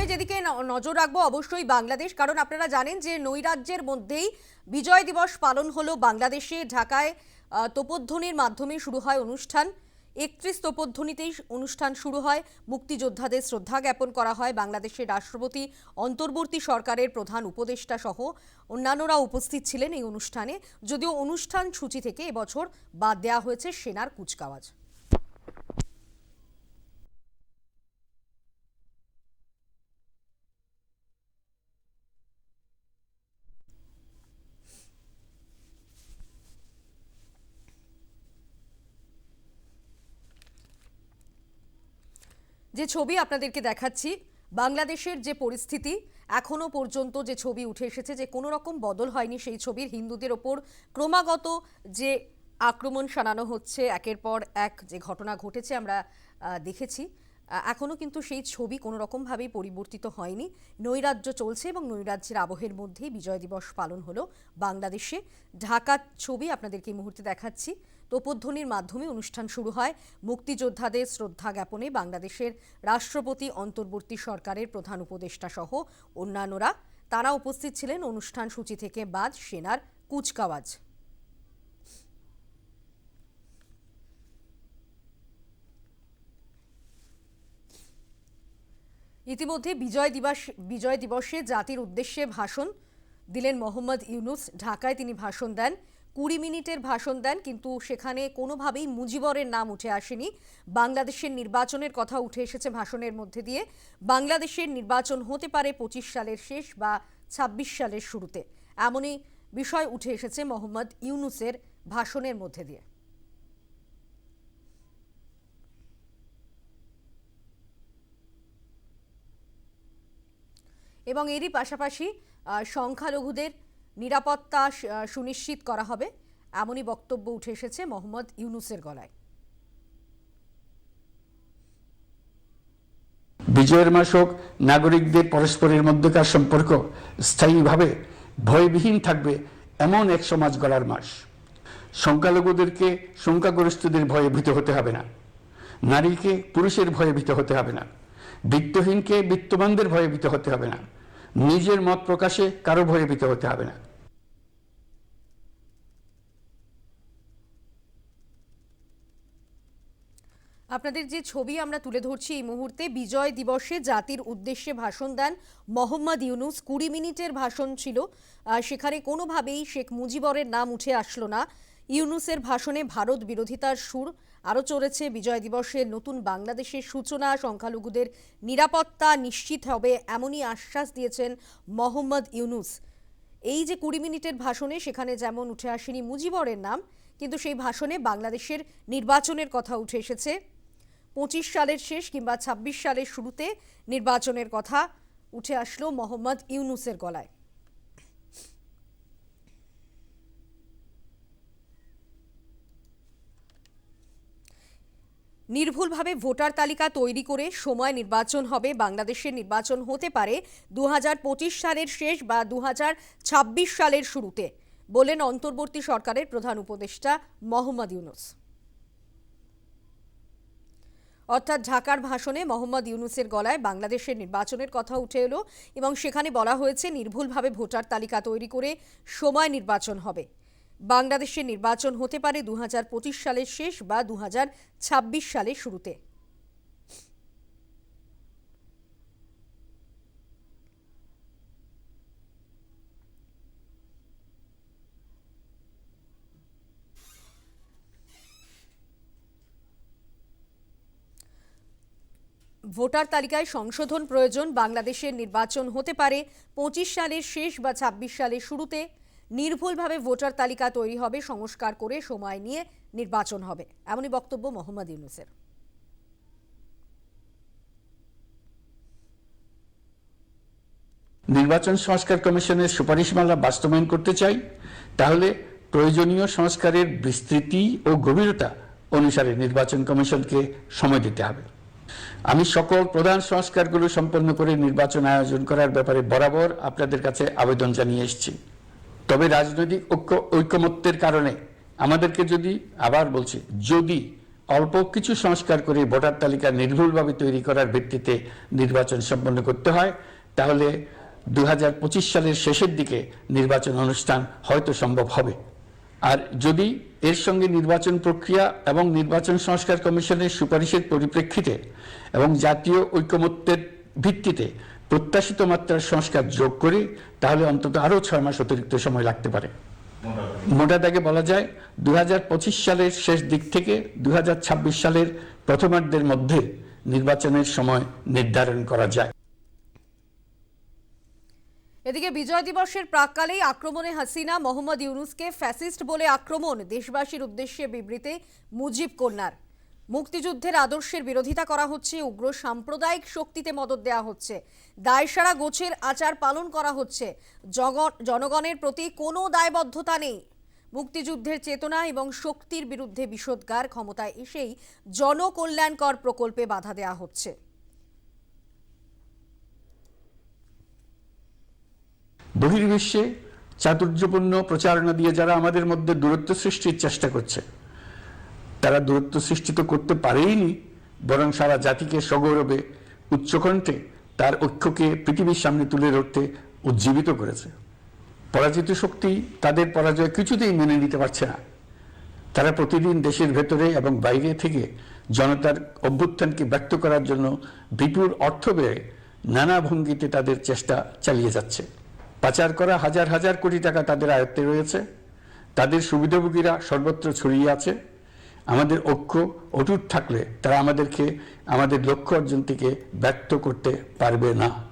প্রথমে যেদিকে নজর রাখব অবশ্যই বাংলাদেশ, কারণ আপনারা জানেন যে নৈরাজ্যের মধ্যেই বিজয় দিবস পালন হলো বাংলাদেশে। ঢাকায় তোপধ্বনির মাধ্যমে শুরু হয় অনুষ্ঠান। একত্রিশ তোপধ্বনিতেই অনুষ্ঠান শুরু হয়। মুক্তিযোদ্ধাদের শ্রদ্ধা জ্ঞাপন করা হয় বাংলাদেশের রাষ্ট্রপতি, অন্তর্বর্তী সরকারের প্রধান উপদেষ্টা সহ অন্যান্যরা উপস্থিত ছিলেন এই অনুষ্ঠানে। যদিও অনুষ্ঠান সূচি থেকে এবছর বাদ দেওয়া হয়েছে সেনার কুচকাওয়াজ। যে ছবি আপনাদেরকে দেখাচ্ছি বাংলাদেশের যে পরিস্থিতি এখনও পর্যন্ত যে ছবি উঠে এসেছে যে কোনো রকম বদল হয়নি সেই ছবির। হিন্দুদের ওপর ক্রমাগত যে আক্রমণ শানানো হচ্ছে একের পর এক যে ঘটনা ঘটেছে আমরা দেখেছি। আহ, এখনও কিন্তু সেই ছবি কোনো রকমভাবেই পরিবর্তিত হয়নি। নৈরাজ্য চলছে এবং নৈরাজ্যের আবহের মধ্যেই বিজয় দিবস পালন হলো বাংলাদেশে। ঢাকার ছবি আপনাদেরকে এই মুহূর্তে দেখাচ্ছি। তোপধ্বনির মাধ্যমে অনুষ্ঠান শুরু হয়। মুক্তিযোদ্ধাদের শ্রদ্ধা জ্ঞাপনে বাংলাদেশের রাষ্ট্রপতি, অন্তর্বর্তী সরকারের প্রধান উপদেষ্টা সহ অন্যান্যরা। তারা উপস্থিত ছিলেন অনুষ্ঠান সূচি থেকে বাদ সেনার কুচকাওয়াজ। ইতিমধ্যে বিজয় দিবস, বিজয় দিবসে জাতির উদ্দেশ্যে ভাষণ দিলেন মোহাম্মদ ইউনুস। ঢাকায় তিনি ভাষণ দেন কুড়ি মিনিটের ভাষণ দেন, কিন্তু সেখানে কোনোভাবেই মুজিবরের নাম উঠে আসেনি। বাংলাদেশের নির্বাচনের কথা উঠে এসেছে ভাষণের মধ্যে দিয়ে। বাংলাদেশের নির্বাচন হতে পারে পঁচিশ সালের শেষ বা ছাব্বিশ সালের শুরুতে। এমনই বিষয় উঠে এসেছে মোহাম্মদ ইউনুসের ভাষণের মধ্যে দিয়ে। এবং এরই পাশাপাশি সংখ্যালঘুদের নিরাপত্তা সুনিশ্চিত করা হবে, এমনই বক্তব্য উঠে এসেছে মোহাম্মদ ইউনুসের গলায়। বিজয়ের মাস হোক, নাগরিকদের পরস্পরের মধ্যকার সম্পর্ক স্থায়ীভাবে ভয়বিহীন থাকবে এমন এক সমাজ গড়ার মাস। সংখ্যালঘুদেরকে সংখ্যাগরিষ্ঠদের ভয়ে ভীত হতে হবে না। নারীকে পুরুষের ভয়ে ভীত হতে হবে না। বিত্তহীনকে বিত্তবানদের ভয়ে ভীত হতে হবে না। নিজের মত প্রকাশে কারও ভয়ে ভীত হতে হবে না। আপনাদের যে ছবি আমরা তুলে ধরছি এই মুহূর্তে, বিজয় দিবসে জাতির উদ্দেশ্যে ভাষণ দেন মোহাম্মদ ইউনুস। কুড়ি মিনিটের ভাষণ ছিল। সেখানে কোনোভাবেই শেখ মুজিবরের নাম উঠে আসলো না। ইউনুসের ভাষণে ভারত বিরোধিতার সুর আরও চলেছে বিজয় দিবসের নতুন বাংলাদেশের সূচনা। সংখ্যালঘুদের নিরাপত্তা নিশ্চিত হবে এমনই আশ্বাস দিয়েছেন মোহাম্মদ ইউনুস। এই যে কুড়ি মিনিটের ভাষণে সেখানে যেমন উঠে আসেনি মুজিবরের নাম, কিন্তু সেই ভাষণে বাংলাদেশের নির্বাচনের কথা উঠে এসেছে। পঁচিশ সালের শেষ কিংবা ২৬ সালের শুরুতে নির্বাচনের কথা উঠে আসলো মোহাম্মদ ইউনুসের গলায়। নির্ভুলভাবে ভোটার তালিকা তৈরি করে সময় নির্বাচন হবে। বাংলাদেশের নির্বাচন হতে পারে দু হাজার পঁচিশ সালের শেষ বা দু হাজার ছাব্বিশ সালের শুরুতে, বলেন অন্তর্বর্তী সরকারের প্রধান উপদেষ্টা মোহাম্মদ ইউনুস। অর্থাৎ ঢাকার ভাষণে মোহাম্মদ ইউনুসের গলায় বাংলাদেশের নির্বাচনের কথা উঠে এলো এবং সেখানে বলা হয়েছে, নির্ভুলভাবে ভোটার তালিকা তৈরি করে সময় নির্বাচন হবে। বাংলাদেশের নির্বাচন হতে পারে দু হাজার পঁচিশ সালের শেষ বা দু হাজার ছাব্বিশ সালের শুরুতে। ভোটার তালিকায় সংশোধন প্রয়োজন। বাংলাদেশের নির্বাচন হতে পারে পঁচিশ সালের শেষ বা ২৬ সালের শুরুতে। নির্ভুলভাবে ভোটার তালিকা তৈরি হবে, সংস্কার করে সময় নিয়ে নির্বাচন হবে। এমনই বক্তব্য মোহাম্মদ ইউনুসের। নির্বাচন সংস্কার কমিশনের সুপারিশমালা বাস্তবায়ন করতে চাই, তাহলে প্রয়োজনীয় সংস্কারের বিস্তৃতি ও গভীরতা অনুসারে নির্বাচন কমিশনকে সময় দিতে হবে। আমি সকল প্রধান সংস্কারগুলো সম্পন্ন করে নির্বাচন আয়োজন করার ব্যাপারে বরাবর আপনাদের কাছে আবেদন জানিয়ে এসেছি। তবে রাজনৈতিক ঐক্য ঐকমত্যের কারণে আমাদেরকে যদি, আবার বলছি, যদি অল্প কিছু সংস্কার করে ভোটার তালিকা নির্ভুলভাবে তৈরি করার ভিত্তিতে নির্বাচন সম্পন্ন করতে হয়, তাহলে দু হাজার পঁচিশ সালের শেষের দিকে নির্বাচন অনুষ্ঠান হয়তো সম্ভব হবে। আর যদি এর সঙ্গে নির্বাচন প্রক্রিয়া এবং নির্বাচন সংস্কার কমিশনের সুপারিশের পরিপ্রেক্ষিতে এবং জাতীয় ঐকমত্যের ভিত্তিতে প্রত্যাশিত মাত্রার সংস্কার যোগ করি, তাহলে অন্তত আরও ছয় মাস অতিরিক্ত সময় লাগতে পারে। মোটা দাগে বলা যায় দু সালের শেষ দিক থেকে দু সালের প্রথমার্ধের মধ্যে নির্বাচনের সময় নির্ধারণ করা যায়। এদিকে বিজয় দিবসের প্রাককালেই আক্রমণে হাসিনা মোহাম্মদ ইউনুসকে ফ্যাসিস্ট বলে আক্রমণ, দেশবাসীর উদ্দেশ্যে বিবৃতি মুজিব কন্যার। মুক্তিযুদ্ধের আদর্শের বিরোধিতা করা হচ্ছে, উগ্র সাম্প্রদায়িক শক্তিতে মদত দেওয়া হচ্ছে, দায়সারা গোছের আচার পালন করা হচ্ছে জনগণের প্রতি কোনো দায়বদ্ধতা নেই। মুক্তিযুদ্ধের চেতনা এবং শক্তির বিরুদ্ধে বিষোদ্গার ক্ষমতায় এসেই জনকল্যাণকর প্রকল্পে বাধা দেওয়া হচ্ছে। বহির্বিশ্বে চাতুর্যপূর্ণ প্রচারণা দিয়ে যারা আমাদের মধ্যে দূরত্ব সৃষ্টির চেষ্টা করছে তারা দূরত্ব সৃষ্টি তো করতে পারেইনি, বরং সারা জাতিকে সগৌরবে, উচ্চকণ্ঠে তার ঐক্যকে পৃথিবীর সামনে তুলে ধরতে উজ্জীবিত করেছে। পরাজিত শক্তি তাদের পরাজয় কিছুতেই মেনে নিতে পারছে না। তারা প্রতিদিন দেশের ভেতরে এবং বাইরে থেকে জনতার অভ্যুত্থানকে ব্যক্ত করার জন্য বিপুল অর্থ ব্যয়ে নানা ভঙ্গিতে তাদের চেষ্টা চালিয়ে যাচ্ছে। পাচার করা হাজার হাজার কোটি টাকা তাদের আয়ত্তে রয়েছে। তাদের সুবিধাভোগীরা সর্বত্র ছড়িয়ে আছে। আমাদের ঐক্য অটুট থাকলে তারা আমাদেরকে আমাদের লক্ষ্য অর্জন থেকে ব্যক্ত করতে পারবে না।